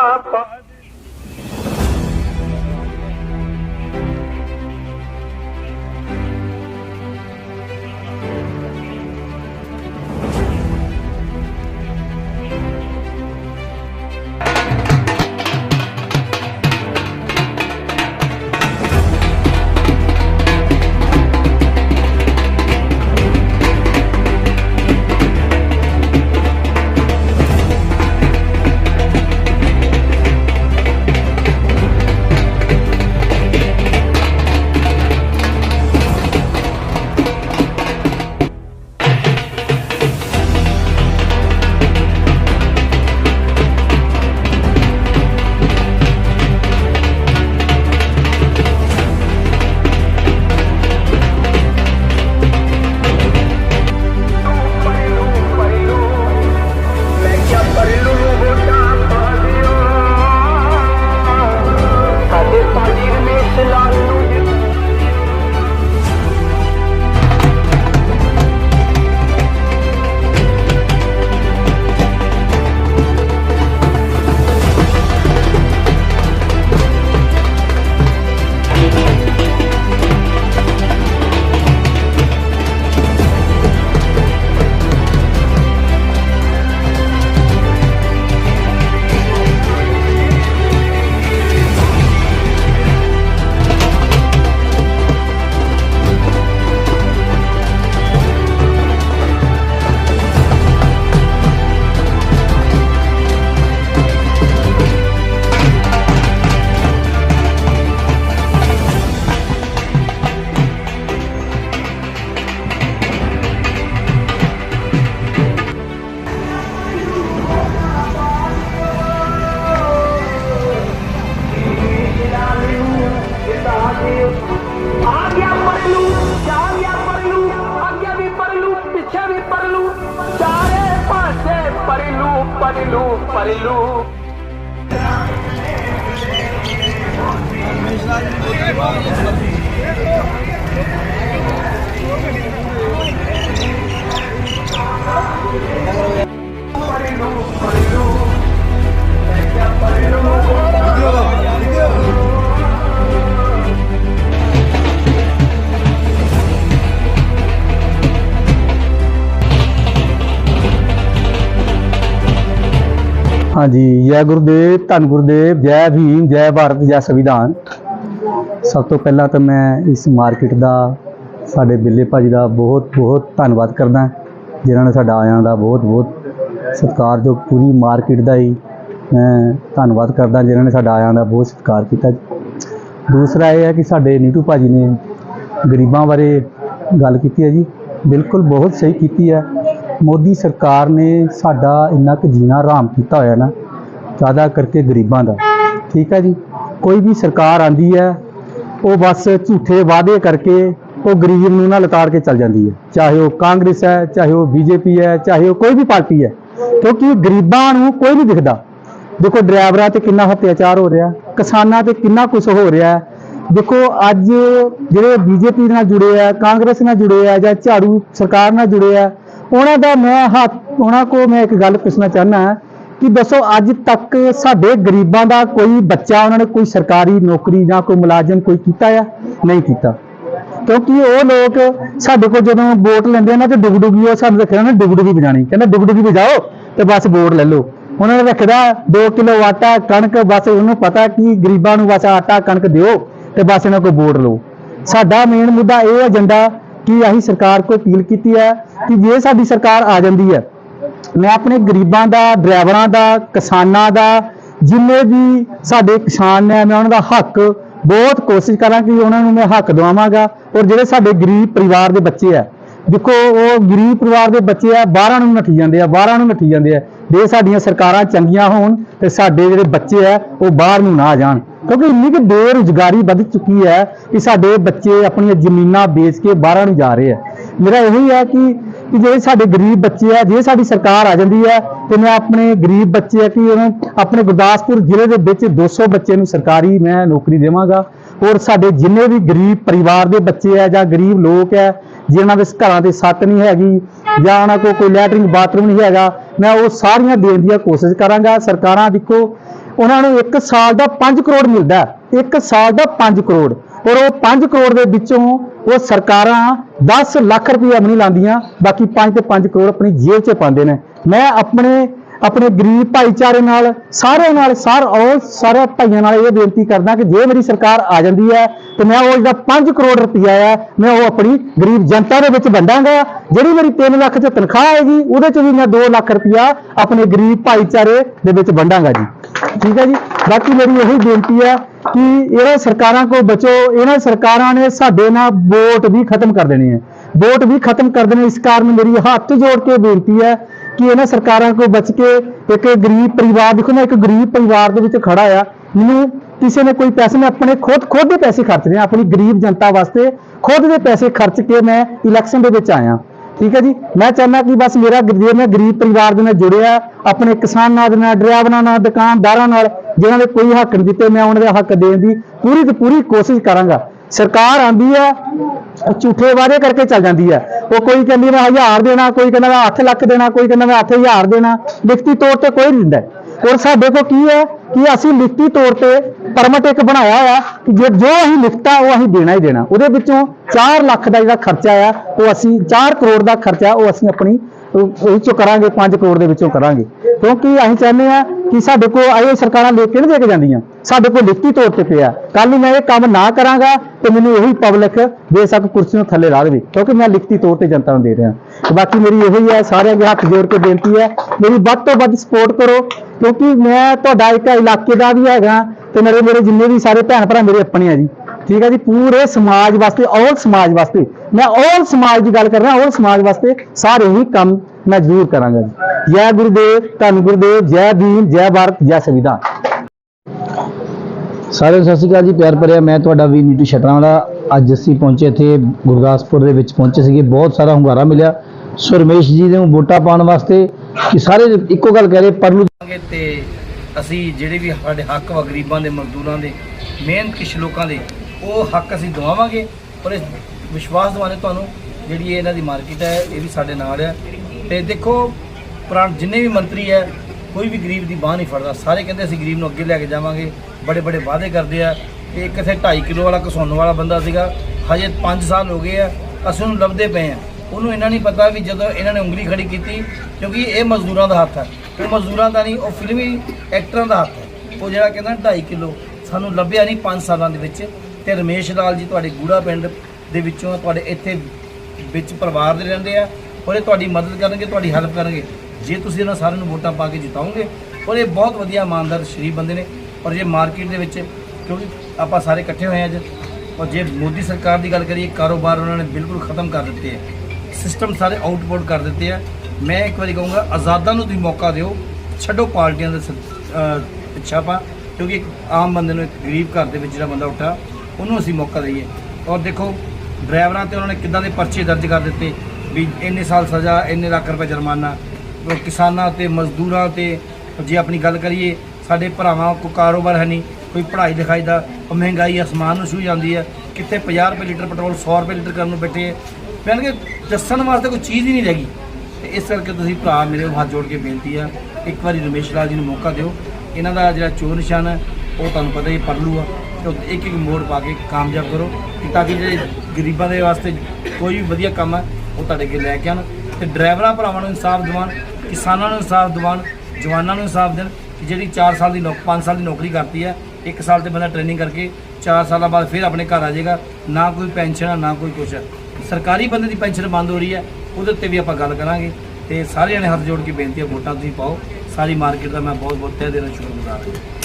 ਸਾਡੇ ਪਰ ਲੂ ਪਰ ਲੂ ਹਾਂਜੀ, ਜੈ ਗੁਰਦੇਵ, ਧੰਨ ਗੁਰਦੇਵ, ਜੈ ਭੀਮ, ਜੈ ਭਾਰਤ, ਜੈ ਸੰਵਿਧਾਨ। ਸਭ ਤੋਂ ਪਹਿਲਾਂ ਤਾਂ ਮੈਂ ਇਸ ਮਾਰਕੀਟ ਦਾ, ਸਾਡੇ ਬਿੱਲੇ ਭਾਜੀ ਦਾ ਬਹੁਤ ਬਹੁਤ ਧੰਨਵਾਦ ਕਰਦਾ ਜਿਨ੍ਹਾਂ ਨੇ ਸਾਡਾ ਆਇਆਂ ਦਾ ਬਹੁਤ ਬਹੁਤ ਸਤਿਕਾਰ, ਜੋ ਪੂਰੀ ਮਾਰਕੀਟ ਦਾ ਹੀ ਮੈਂ ਧੰਨਵਾਦ ਕਰਦਾ ਜਿਨ੍ਹਾਂ ਨੇ ਸਾਡਾ ਆਇਆਂ ਦਾ ਬਹੁਤ ਸਤਿਕਾਰ ਕੀਤਾ। ਦੂਸਰਾ ਇਹ ਹੈ ਕਿ ਸਾਡੇ ਨੀਟੂ ਭਾਜੀ ਨੇ ਗਰੀਬਾਂ ਬਾਰੇ ਗੱਲ ਕੀਤੀ ਹੈ ਜੀ, ਬਿਲਕੁਲ ਬਹੁਤ ਸਹੀ ਕੀਤੀ ਹੈ। ਮੋਦੀ ਸਰਕਾਰ ਨੇ ਸਾਡਾ ਇੰਨਾ ਕੁ ਜੀਣਾ ਆਰਾਮ ਕੀਤਾ ਹੋਇਆ ਨਾ, ਜ਼ਿਆਦਾ ਕਰਕੇ ਗਰੀਬਾਂ ਦਾ। ਠੀਕ ਹੈ ਜੀ? ਕੋਈ ਵੀ ਸਰਕਾਰ ਆਂਦੀ ਹੈ, ਉਹ ਬਸ ਝੂਠੇ ਵਾਅਦੇ ਕਰਕੇ ਉਹ ਗਰੀਬ ਨੂੰ ਨਾ ਲਤਾੜ ਕੇ ਚੱਲ ਜਾਂਦੀ ਹੈ। ਚਾਹੇ ਉਹ ਕਾਂਗਰਸ ਹੈ, ਚਾਹੇ ਉਹ ਬੀਜੇਪੀ ਹੈ, ਚਾਹੇ ਉਹ ਕੋਈ ਵੀ ਪਾਰਟੀ ਹੈ। ਕਿਉਂਕਿ ਗਰੀਬਾਂ ਨੂੰ ਕੋਈ ਨਹੀਂ ਦਿਖਦਾ। ਦੇਖੋ, ਡਰਾਈਵਰਾਂ ਤੇ ਕਿੰਨਾ ਅਤਿਆਚਾਰ ਹੋ ਰਿਹਾ, ਕਿਸਾਨਾਂ ਤੇ ਕਿੰਨਾ ਕੁਝ ਹੋ ਰਿਹਾ ਦੇਖੋ, ਅੱਜ ਜਿਹੜੇ ਬੀਜੇਪੀ ਨਾਲ ਜੁੜੇ ਆ, ਕਾਂਗਰਸ ਨਾਲ ਜੁੜੇ ਆ, ਜਾਂ ਝਾੜੂ ਸਰਕਾਰ ਨਾਲ ਜੁੜੇ ਆ ਉਹਨਾਂ ਦਾ ਮੈਂ ਹੱਥ, ਉਹਨਾਂ ਕੋ ਮੈਂ ਇੱਕ ਗੱਲ ਪੁੱਛਣਾ ਚਾਹੁੰਦਾ ਕਿ ਦੱਸੋ ਅੱਜ ਤੱਕ ਸਾਡੇ ਗਰੀਬਾਂ ਦਾ ਕੋਈ ਬੱਚਾ, ਉਹਨਾਂ ਨੇ ਕੋਈ ਸਰਕਾਰੀ ਨੌਕਰੀ ਜਾਂ ਕੋਈ ਮੁਲਾਜ਼ਮ ਕੋਈ ਕੀਤਾ ਆ? ਨਹੀਂ ਕੀਤਾ। ਕਿਉਂਕਿ ਉਹ ਲੋਕ ਸਾਡੇ ਕੋਲ ਜਦੋਂ ਵੋਟ ਲੈਂਦੇ ਆ ਨਾ, ਤੇ ਡੁਗਡੁਗੀ ਉਹ ਸਾਨੂੰ ਰੱਖਿਆ ਨਾ ਡੁਗਡੁਗੀ ਵਜਾਣੀ ਕਹਿੰਦਾ ਡੁਗਡੁਗੀ ਵਜਾਓ ਤੇ ਬਸ ਵੋਟ ਲੈ ਲਓ। ਉਹਨਾਂ ਨੇ ਰੱਖਦਾ 2 ਕਿਲੋ ਆਟਾ, ਕਣਕ, ਬਸ ਉਹਨੂੰ ਪਤਾ ਕਿ ਗਰੀਬਾਂ ਨੂੰ ਬਸ ਆਟਾ, ਕਣਕ ਦਿਓ ਤੇ ਬਸ ਇਹਨਾਂ ਕੋਲ ਵੋਟ ਲਓ। ਸਾਡਾ ਮੇਨ ਮੁੱਦਾ ਇਹ ਏਜੰਡਾ ਕਿ ਅਸੀਂ ਸਰਕਾਰ ਕੋਲ ਅਪੀਲ ਕੀਤੀ ਹੈ ਕਿ ਜੇ ਸਾਡੀ ਸਰਕਾਰ ਆ ਜਾਂਦੀ ਹੈ, ਮੈਂ ਆਪਣੇ ਗਰੀਬਾਂ ਦਾ, ਡਰਾਈਵਰਾਂ ਦਾ, ਕਿਸਾਨਾਂ ਦਾ, ਜਿੰਨੇ ਵੀ ਸਾਡੇ ਕਿਸਾਨ ਨੇ, ਮੈਂ ਉਹਨਾਂ ਦਾ ਹੱਕ ਬਹੁਤ ਕੋਸ਼ਿਸ਼ ਕਰਾਂ ਕਿ ਉਹਨਾਂ ਨੂੰ ਮੈਂ ਹੱਕ ਦਵਾਵਾਂਗਾ। ਔਰ ਜਿਹੜੇ ਸਾਡੇ ਗਰੀਬ ਪਰਿਵਾਰ ਦੇ ਬੱਚੇ ਆ, ਦੇਖੋ ਉਹ ਗਰੀਬ ਪਰਿਵਾਰ ਦੇ ਬੱਚੇ ਆ, ਬਾਹਰਾਂ ਨੂੰ ਨੱਠੀ ਜਾਂਦੇ ਆ, ਬਾਹਰਾਂ ਨੂੰ ਨੱਠੀ ਜਾਂਦੇ ਆ। ਜੇ ਸਾਡੀਆਂ ਸਰਕਾਰਾਂ ਚੰਗੀਆਂ ਹੋਣ ਤੇ ਸਾਡੇ ਜਿਹੜੇ ਬੱਚੇ ਆ, ਉਹ ਬਾਹਰ ਨੂੰ ਨਾ ਜਾਣ। ਕਿਉਂਕਿ ਇੰਨੀ ਕਿ ਬੇਰੁਜ਼ਗਾਰੀ ਵੱਧ ਚੁੱਕੀ ਹੈ ਕਿ ਸਾਡੇ ਬੱਚੇ ਆਪਣੀਆਂ ਜ਼ਮੀਨਾਂ ਵੇਚ ਕੇ ਬਾਹਰਾਂ ਨੂੰ ਜਾ ਰਹੇ ਆ। ਮੇਰਾ ਇਹੀ ਹੈ ਕਿ ਕਿ ਜਿਹੜੇ ਸਾਡੇ ਗਰੀਬ ਬੱਚੇ ਆ, ਜੇ ਸਾਡੀ ਸਰਕਾਰ ਆ ਜਾਂਦੀ ਹੈ ਤੇ ਮੈਂ ਆਪਣੇ ਗਰੀਬ ਬੱਚੇ ਆ ਕਿ ਉਹਨੂੰ ਆਪਣੇ ਗੁਰਦਾਸਪੁਰ ਜ਼ਿਲ੍ਹੇ ਦੇ ਵਿੱਚ 200 ਬੱਚੇ ਨੂੰ ਸਰਕਾਰੀ ਮੈਂ ਨੌਕਰੀ ਦੇਵਾਂਗਾ। ਔਰ ਸਾਡੇ ਜਿੰਨੇ ਵੀ ਗਰੀਬ ਪਰਿਵਾਰ ਦੇ ਬੱਚੇ ਆ ਜਾਂ ਗਰੀਬ ਲੋਕ ਆ, ਜਿਨ੍ਹਾਂ ਦੇ ਘਰਾਂ ਦੇ ਛੱਤ ਨਹੀਂ ਹੈਗੀ ਜਾਂ ਉਹਨਾਂ ਕੋਲ ਕੋਈ ਲੈਟਰਿੰਗ ਬਾਥਰੂਮ ਨਹੀਂ ਹੈਗਾ, ਮੈਂ ਉਹ ਸਾਰੀਆਂ ਦੇਣ ਦੀ ਕੋਸ਼ਿਸ਼ ਕਰਾਂਗਾ। ਸਰਕਾਰਾਂ ਦੇਖੋ, ਉਹਨਾਂ ਨੂੰ 1 ਸਾਲ ਦਾ 5 ਕਰੋੜ ਮਿਲਦਾ। ਹੈ 1 ਸਾਲ ਦਾ 5 ਕਰੋੜ। ਔਰ ਉਹ 5 ਕਰੋੜ ਦੇ ਵਿੱਚੋਂ ਉਹ ਸਰਕਾਰਾਂ 10 ਲੱਖ ਰੁਪਏ ਨਹੀਂ ਲਾਉਂਦੀਆਂ, ਬਾਕੀ 5 ਤੇ 5 ਕਰੋੜ ਆਪਣੀ ਜੇਬ 'ਚ ਪਾਉਂਦੇ ਨੇ। ਮੈਂ ਆਪਣੇ ਆਪਣੇ ਗਰੀਬ ਭਾਈਚਾਰੇ ਨਾਲ, ਸਾਰਿਆਂ ਨਾਲ, ਸਾਰ ਔਰ ਸਾਰੇ ਭਾਈਆਂ ਨਾਲ ਇਹ ਬੇਨਤੀ ਕਰਦਾ ਕਿ ਜੇ ਮੇਰੀ ਸਰਕਾਰ ਆ ਜਾਂਦੀ ਹੈ, ਤੇ ਮੈਂ ਉਹ ਜਿਹੜਾ 5 ਕਰੋੜ ਰੁਪਇਆ ਹੈ ਮੈਂ ਉਹ ਆਪਣੀ ਗਰੀਬ ਜਨਤਾ ਦੇ ਵਿੱਚ ਵੰਡਾਂਗਾ, ਜਿਹੜੀ ਮੇਰੀ 3 ਲੱਖ ਚ ਤਨਖਾਹ ਆਏਗੀ, ਉਹਦੇ ਚ ਵੀ ਮੈਂ 2 ਲੱਖ ਰੁਪਇਆ ਆਪਣੇ ਗਰੀਬ ਭਾਈਚਾਰੇ ਦੇ ਵਿੱਚ ਵੰਡਾਂਗਾ ਜੀ। ਠੀਕ ਹੈ ਜੀ? ਬਾਕੀ ਮੇਰੀ ਇਹੀ ਬੇਨਤੀ ਹੈ ਕਿ ਇਹਨਾਂ ਸਰਕਾਰਾਂ ਕੋ ਬਚੋ, ਇਹਨਾਂ ਸਰਕਾਰਾਂ ਨੇ ਸਾਡੇ ਨਾਲ ਵੋਟ ਵੀ ਖਤਮ ਕਰ ਦੇਣੀ ਹੈ। ਵੋਟ ਵੀ ਖਤਮ ਕਰ ਦੇਣੀ ਇਸ ਕਾਰਨ ਮੇਰੀ ਹੱਥ ਜੋੜ ਕੇ ਬੇਨਤੀ ਹੈ ਕਿ ਇਹਨਾਂ ਸਰਕਾਰਾਂ ਕੋ ਬਚ ਕੇ ਇੱਕ ਗਰੀਬ ਪਰਿਵਾਰ, ਦੇਖੋ ਨਾ ਇੱਕ ਗਰੀਬ ਪਰਿਵਾਰ ਦੇ ਵਿੱਚ ਖੜਾ ਆ, ਮੈਨੂੰ ਕਿਸੇ ਨੇ ਕੋਈ ਪੈਸੇ, ਮੈਂ ਆਪਣੇ ਖੁਦ ਖੁਦ ਦੇ ਪੈਸੇ ਖਰਚ ਰਿਹਾ ਆਪਣੀ ਗਰੀਬ ਜਨਤਾ ਵਾਸਤੇ ਖੁਦ ਦੇ ਪੈਸੇ ਖਰਚ ਕੇ ਮੈਂ ਇਲੈਕਸ਼ਨ ਦੇ ਵਿੱਚ ਆਇਆ। ਠੀਕ ਹੈ ਜੀ? ਮੈਂ ਚਾਹੁੰਦਾ ਕਿ ਬਸ ਮੇਰਾ ਗਰੀਬ ਮੈਂ ਗਰੀਬ ਪਰਿਵਾਰ ਦੇ ਨਾਲ ਜੁੜਿਆ, ਆਪਣੇ ਕਿਸਾਨਾਂ ਦੇ ਨਾਲ ਡਰਾਈਵਰਾਂ ਨਾਲ, ਦੁਕਾਨਦਾਰਾਂ ਨਾਲ, ਜਿਨ੍ਹਾਂ ਦੇ ਕੋਈ ਹੱਕ ਨਹੀਂ ਦਿੱਤੇ, ਮੈਂ ਉਹਨਾਂ ਦੇ ਹੱਕ ਦੇਣ ਦੀ ਪੂਰੀ ਤੇ ਪੂਰੀ ਕੋਸ਼ਿਸ਼ ਕਰਾਂਗਾ। ਸਰਕਾਰ ਆਂਦੀ ਹੈ ਝੂਠੇ ਵਾਅਦੇ ਕਰਕੇ ਚੱਲ ਜਾਂਦੀ ਹੈ ਉਹ ਕੋਈ ਕਹਿੰਦੀ ਮੈਂ 1000 ਦੇਣਾ, ਕੋਈ ਕਹਿੰਦਾ ਮੈਂ 8 ਲੱਖ ਦੇਣਾ, ਕੋਈ ਕਹਿੰਦਾ ਮੈਂ 8000 ਦੇਣਾ। ਲਿਖਤੀ ਤੌਰ ਤੇ ਕੋਈ ਨਹੀਂ ਦਿੰਦਾ। ਔਰ ਸਾਡੇ ਕੋਲ ਕੀ ਹੈ ਕਿ ਅਸੀਂ ਲਿਖਤੀ ਤੌਰ ਤੇ ਪਰਮਿਟ ਇੱਕ ਬਣਾਇਆ ਹੋਇਆ ਕਿ ਜੇ ਜੋ ਅਸੀਂ ਲਿਖਤਾ, ਉਹ ਅਸੀਂ ਦੇਣਾ ਹੀ ਦੇਣਾ। ਉਹਦੇ ਵਿੱਚੋਂ 4 ਲੱਖ ਦਾ ਜਿਹੜਾ ਖਰਚਾ ਆ, ਉਹ ਅਸੀਂ 4 ਕਰੋੜ ਦਾ ਖਰਚਾ, ਉਹ ਅਸੀਂ ਆਪਣੀ, ਉਹ ਉਹ ਚੋਂ ਕਰਾਂਗੇ 5 ਕਰੋੜ ਦੇ ਵਿੱਚੋਂ ਕਰਾਂਗੇ। ਕਿਉਂਕਿ ਅਸੀਂ ਚਾਹੁੰਦੇ ਆ ਕਿ ਸਾਡੇ ਕੋਲ ਆਏ ਸਰਕਾਰਾਂ ਲੈ ਕੇ ਨਹੀਂ ਦੇ ਕੇ ਜਾਂਦੀਆਂ? ਸਾਡੇ ਕੋਲ ਲਿਖਤੀ ਤੌਰ ਤੇ ਪਿਆ। ਕੱਲ ਨੂੰ ਮੈਂ ਇਹ ਕੰਮ ਨਾ ਕਰਾਂਗਾ ਤੇ ਮੈਨੂੰ ਉਹੀ ਪਬਲਿਕ ਬੇਸ਼ੱਕ ਕੁਰਸੀ ਨੂੰ ਥੱਲੇ ਲਾ ਦੇਵੇ, ਕਿਉਂਕਿ ਮੈਂ ਲਿਖਤੀ ਤੌਰ ਤੇ ਜਨਤਾ ਨੂੰ ਦੇ ਰਿਹਾ। ਬਾਕੀ ਮੇਰੀ ਇਹੀ ਹੈ, ਸਾਰਿਆਂ ਦੇ ਹੱਥ ਜੋੜ ਕੇ ਬੇਨਤੀ ਹੈ ਮੇਰੀ ਵੱਧ ਤੋਂ ਵੱਧ ਸਪੋਰਟ ਕਰੋ, ਕਿਉਂਕਿ ਮੈਂ ਤੁਹਾਡਾ ਇੱਕ ਇਲਾਕੇ ਦਾ ਵੀ ਹੈਗਾ ਤੇ ਮੇਰੇ ਮੇਰੇ ਜਿੰਨੇ ਵੀ ਸਾਰੇ ਭੈਣ ਭਰਾ ਮੇਰੇ ਆਪਣੇ ਆ ਜੀ। ਠੀਕ ਹੈ ਜੀ, ਪੂਰੇ ਸਮਾਜ ਵਾਸਤੇ ਔਲ ਸਮਾਜ ਵਾਸਤੇ। ਮੈਂ ਔਲ ਸਮਾਜ ਦੀ ਗੱਲ ਕਰ ਰਿਹਾ ਔਲ ਸਮਾਜ ਵਾਸਤੇ ਸਾਰੇ ਹੀ ਕੰਮ ਮੈਂ ਜ਼ਰੂਰ ਕਰਾਂਗਾ ਜੀ। ਜੈ ਗੁਰਦੇਵ, ਧੰਨ ਗੁਰਦੇਵ, ਜੈ ਭੀਮ ਜੈ ਭਾਰਤ, ਜੈ ਸੰਵਿਧਾਨ। ਸਾਰੇ ਸਤਿ ਸ਼੍ਰੀ ਅਕਾਲ ਜੀ, ਪਿਆਰ ਭਰਿਆ ਮੈਂ ਤੁਹਾਡਾ ਵੀ ਨੀਟੂ ਛਟਰਾਵਾਲਾ ਅੱਜ ਅਸੀਂ ਪਹੁੰਚੇ ਇੱਥੇ ਗੁਰਦਾਸਪੁਰ ਦੇ ਵਿੱਚ, ਪਹੁੰਚੇ ਸੀਗੇ, ਬਹੁਤ ਸਾਰਾ ਹੁੰਗਾਰਾ ਮਿਲਿਆ। ਸੁਰਮੇਸ਼ ਜੀ ਨੂੰ ਵੋਟਾਂ ਪਾਉਣ ਵਾਸਤੇ ਕਿ ਸਾਰੇ ਇੱਕੋ ਗੱਲ ਕਹਿ ਰਹੇ, ਪਰਲੂ ਕਰਾਂਗੇ ਤੇ ਅਸੀਂ ਜਿਹੜੇ ਵੀ ਸਾਡੇ ਹੱਕ ਵਾ ਗਰੀਬਾਂ ਦੇ, ਮਜ਼ਦੂਰਾਂ ਦੇ, ਮਿਹਨਤ ਕਿਸ਼ ਲੋਕਾਂ ਦੇ, ਉਹ ਹੱਕ ਅਸੀਂ ਦਵਾਵਾਂਗੇ। ਔਰ ਇਸ ਵਿਸ਼ਵਾਸ ਦਿਵਾਣੇ ਤੁਹਾਨੂੰ ਜਿਹੜੀ ਇਹ ਇਹਨਾਂ ਦੀ ਮਾਰਕੀਟ ਹੈ, ਇਹ ਵੀ ਸਾਡੇ ਨਾਲ ਹੈ। ਤੇ ਦੇਖੋ, ਪੁਰਾਣ ਜਿੰਨੇ ਵੀ ਮੰਤਰੀ ਹੈ, ਕੋਈ ਵੀ ਗਰੀਬ ਦੀ ਬਾਹ ਨਹੀਂ ਫੜਦਾ। ਸਾਰੇ ਕਹਿੰਦੇ ਅਸੀਂ ਗਰੀਬ ਨੂੰ ਅੱਗੇ ਲੈ ਕੇ ਜਾਵਾਂਗੇ। ਬੜੇ ਬੜੇ ਵਾਅਦੇ ਕਰਦੇ ਆ। ਤੇ ਇੱਕ ਇੱਥੇ 2.5 ਕਿਲੋ ਵਾਲਾ ਕਸੌਨ ਵਾਲਾ ਬੰਦਾ ਸੀਗਾ। ਹਜੇ 5 ਸਾਲ ਹੋ ਗਏ ਆ। ਅਸੀਂ ਉਹਨੂੰ ਲੱਭਦੇ ਪਏ ਆ। ਉਹਨੂੰ ਇਹਨਾਂ ਨਹੀਂ ਪਤਾ ਵੀ ਜਦੋਂ ਇਹਨਾਂ ਨੇ ਉਂਗਲੀ ਖੜੀ ਕੀਤੀ, ਕਿਉਂਕਿ ਇਹ ਮਜ਼ਦੂਰਾਂ ਦਾ ਹੱਥ ਹੈ। ਉਹ ਮਜ਼ਦੂਰਾਂ ਦਾ ਨਹੀਂ, ਉਹ ਫਿਲਮੀ ਐਕਟਰਾਂ ਦਾ ਹੱਥ ਹੈ। ਉਹ ਜਿਹੜਾ ਕਹਿੰਦਾ 2.5 ਕਿਲੋ, ਸਾਨੂੰ ਲੱਭਿਆ ਨਹੀਂ 5 ਸਾਲਾਂ ਦੇ ਵਿੱਚ। ਤੇ ਰਮੇਸ਼ ਲਾਲ ਜੀ ਤੁਹਾਡੇ ਗੂੜਾ ਪਿੰਡ ਦੇ ਵਿੱਚੋਂ ਤੁਹਾਡੇ ਇੱਥੇ ਵਿੱਚ ਪਰਿਵਾਰ ਦੇ ਰਹਿੰਦੇ ਆ। ਔਰ ਇਹ ਤੁਹਾਡੀ ਮਦਦ ਕਰਨਗੇ, ਤੁਹਾਡੀ ਹੈਲਪ ਕਰਨਗੇ। ਜੇ ਤੁਸੀਂ ਇਹਨਾਂ ਸਾਰਿਆਂ ਨੂੰ ਵੋਟਾਂ ਪਾ ਕੇ ਜਿਤਾਓਗੇ, ਔਰ ਇਹ ਬਹੁਤ ਵਧੀਆ ਇਮਾਨਦਾਰ, ਸ਼ਰੀਫ ਬੰਦੇ ਨੇ। ਔਰ ਜੇ ਮਾਰਕੀਟ ਦੇ ਵਿੱਚ, ਕਿਉਂਕਿ ਆਪਾਂ ਸਾਰੇ ਇਕੱਠੇ ਹੋਏ ਹਾਂ ਅੱਜ, ਔਰ ਜੇ ਮੋਦੀ ਸਰਕਾਰ ਦੀ ਗੱਲ ਕਰੀਏ, ਕਾਰੋਬਾਰ ਉਹਨਾਂ ਨੇ ਬਿਲਕੁਲ ਖਤਮ ਕਰ ਦਿੱਤੇ ਹੈ ਸਿਸਟਮ ਸਾਰੇ ਆਊਟਬੋਰਡ ਕਰ ਦਿੱਤੇ ਆ। ਮੈਂ ਇੱਕ ਵਾਰੀ ਕਹੂੰਗਾ, ਆਜ਼ਾਦਾਂ ਨੂੰ ਤੁਸੀਂ ਮੌਕਾ ਦਿਓ, ਛੱਡੋ ਪਾਰਟੀਆਂ ਦੇ ਸ- ਪਿੱਛਾ ਪਾ ਕਿਉਂਕਿ ਇੱਕ ਆਮ ਬੰਦੇ ਨੂੰ ਇੱਕ ਗਰੀਬ ਘਰ ਦੇ ਵਿੱਚ ਜਿਹੜਾ ਬੰਦਾ ਉੱਠਾ, ਉਹਨੂੰ ਅਸੀਂ ਮੌਕਾ ਦਈਏ। ਔਰ ਦੇਖੋ, ਡਰਾਈਵਰਾਂ ਤੇ ਉਹਨਾਂ ਨੇ ਕਿੱਦਾਂ ਦੇ ਪਰਚੇ ਦਰਜ ਕਰ ਦਿੱਤੇ ਵੀ ਇੰਨੇ ਸਾਲ ਸਜ਼ਾ, ਇੰਨੇ ਲੱਖ ਰੁਪਏ ਜੁਰਮਾਨਾ। ਕਿਸਾਨਾਂ ਤੇ, ਮਜ਼ਦੂਰਾਂ ਤੇ, ਜੇ ਆਪਣੀ ਗੱਲ ਕਰੀਏ, ਸਾਡੇ ਭਰਾਵਾਂ ਕੋ ਕਾਰੋਬਾਰ ਹੈ ਨਹੀਂ, ਕੋਈ ਪੜ੍ਹਾਈ ਲਿਖਾਈ ਦਾ, ਉਹ ਮਹਿੰਗਾਈ ਅਸਮਾਨ ਨੂੰ ਛੂ ਜਾਂਦੀ ਹੈ। ਕਿੱਥੇ 50 ਰੁਪਏ ਲੀਟਰ ਪੈਟਰੋਲ 100 ਰੁਪਏ ਲੀਟਰ ਕਰਨ ਨੂੰ ਬੈਠੇ ਹੈ ਕਿ ਦੱਸਣ ਵਾਸਤੇ ਕੋਈ ਚੀਜ਼ ਹੀ ਨਹੀਂ ਰਹਿ ਗਈ। ਤੇ ਇਸ ਕਰਕੇ ਤੁਸੀਂ ਭਰਾ ਮੇਰੇ ਹੱਥ ਜੋੜ ਕੇ ਬੇਨਤੀ ਆ, ਇੱਕ ਵਾਰੀ ਰਮੇਸ਼ ਲਾਲ ਜੀ ਨੂੰ ਮੌਕਾ ਦਿਓ। ਇਹਨਾਂ ਦਾ ਜਿਹੜਾ ਚੋਰ ਨਿਸ਼ਾਨ ਹੈ ਉਹ ਤੁਹਾਨੂੰ ਪਤਾ ਹੀ ਪਰਲੂ ਆ। ਤੇ ਇੱਕ ਇੱਕ ਮੋੜ ਪਾ ਕੇ ਕਾਮਯਾਬ ਕਰੋ ਕਿ ਤਾਂ ਕਿ ਜਿਹੜੇ ਗਰੀਬਾਂ ਦੇ ਵਾਸਤੇ ਕੋਈ ਵੀ ਵਧੀਆ ਕੰਮ ਹੈ ਉਹ ਤੁਹਾਡੇ ਅੱਗੇ ਲੈ ਕੇ ਆਉਣ। ਤੇ ਡਰਾਈਵਰਾਂ ਭਰਾਵਾਂ ਨੂੰ ਇਨਸਾਫ ਦਿਵਾਉਣ, ਕਿਸਾਨਾਂ ਨੂੰ ਇਨਸਾਫ ਦਿਵਾਉਣ, ਜਵਾਨਾਂ ਨੂੰ ਇਨਸਾਫ ਦੇਣ ਜਿਹੜੀ 4 ਸਾਲ ਦੀ ਨੌਕ 5 ਸਾਲ ਦੀ ਨੌਕਰੀ ਕਰਤੀ ਹੈ ਇੱਕ ਸਾਲ ਤੇ ਬੰਦਾ ਟ੍ਰੇਨਿੰਗ ਕਰਕੇ 4 ਸਾਲਾਂ ਬਾਅਦ ਫਿਰ ਆਪਣੇ ਘਰ ਆ ਜਾਏਗਾ। ਨਾ ਕੋਈ ਪੈਨਸ਼ਨ ਆ, ਨਾ ਕੋਈ ਕੁਛ ਹੈ ਸਰਕਾਰੀ ਬੰਦੇ ਦੀ ਪੈਨਸ਼ਨ ਬੰਦ ਹੋ ਰਹੀ ਹੈ, ਉਹਦੇ ਉੱਤੇ ਵੀ ਆਪਾਂ ਗੱਲ ਕਰਾਂਗੇ ਤੇ ਸਾਰਿਆਂ ਨੇ ਹੱਥ ਜੋੜ ਕੇ ਬੇਨਤੀ ਹੈ ਵੋਟਾਂ ਤੁਸੀਂ ਪਾਓ। ਸਾਰੀ ਮਾਰਕੀਟ ਦਾ ਮੈਂ ਬਹੁਤ ਬਹੁਤ ਤਹਿ ਦੇਣਾ ਸ਼ੁਕਰਗੁਜ਼ਾਰ ਹਾਂ।